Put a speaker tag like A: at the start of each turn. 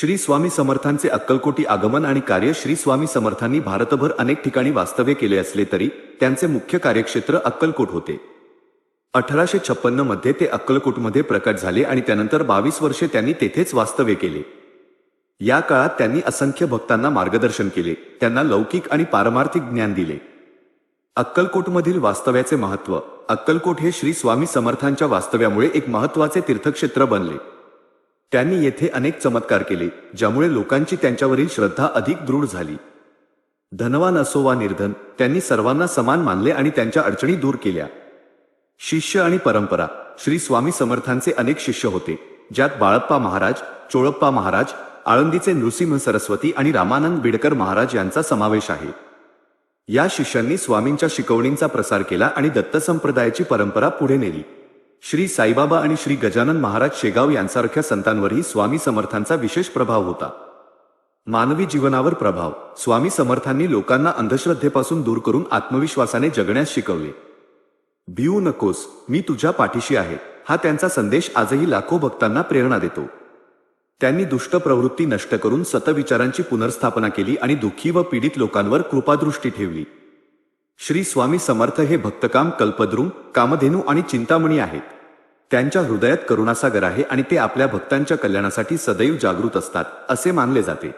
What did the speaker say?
A: श्री स्वामी समर्थांचे अक्कलकोटी आगमन आणि कार्य श्री स्वामी समर्थांनी भारतभर अनेक ठिकाणी वास्तव्य केले असले तरी त्यांचे मुख्य कार्यक्षेत्र अक्कलकोट होते. अठराशे छप्पन्नमध्ये ते अक्कलकोटमध्ये प्रकट झाले आणि त्यानंतर बावीस वर्षे त्यांनी तेथेच वास्तव्य केले. या काळात त्यांनी असंख्य भक्तांना मार्गदर्शन केले त्यांना लौकिक आणि पारमार्थिक ज्ञान दिले. अक्कलकोटमधील वास्तव्याचे महत्त्व अक्कलकोट हे श्री स्वामी समर्थांच्या वास्तव्यामुळे एक महत्त्वाचे तीर्थक्षेत्र बनले. त्यांनी येथे अनेक चमत्कार केले ज्यामुळे लोकांची त्यांच्यावरील श्रद्धा अधिक दृढ झाली. धनवान असो वा निर्धन त्यांनी सर्वांना समान मानले आणि त्यांच्या अडचणी दूर केल्या. शिष्य आणि परंपरा श्री स्वामी समर्थांचे अनेक शिष्य होते ज्यात बाळप्पा महाराज चोळप्पा महाराज आळंदीचे नृसिंह सरस्वती आणि रामानंद बिडकर महाराज यांचा समावेश आहे. या शिष्यांनी स्वामींच्या शिकवणींचा प्रसार केला आणि दत्त संप्रदायाची परंपरा पुढे नेली. श्री साईबाबा आणि श्री गजानन महाराज शेगाव यांसारख्या संतांवरही स्वामी समर्थांचा विशेष प्रभाव होता. मानवी जीवनावर प्रभाव. स्वामी समर्थांनी लोकांना अंधश्रद्धेपासून दूर करून आत्मविश्वासाने जगण्यास शिकवले. भिऊ नकोस मी तुझ्या पाठीशी आहे हा त्यांचा संदेश आजही लाखो भक्तांना प्रेरणा देतो. त्यांनी दुष्ट प्रवृत्ती नष्ट करून सतविचारांची पुनर्स्थापना केली आणि दुःखी व पीडित लोकांवर कृपादृष्टी ठेवली. श्री स्वामी समर्थ हे भक्तकाम कल्पद्रुम कामधेनू आणि चिंतामणी आहेत. त्यांच्या हृदयात करुणासागर आहे आणि ते आपल्या भक्तांच्या कल्याणासाठी सदैव जागृत असतात असे मानले जाते.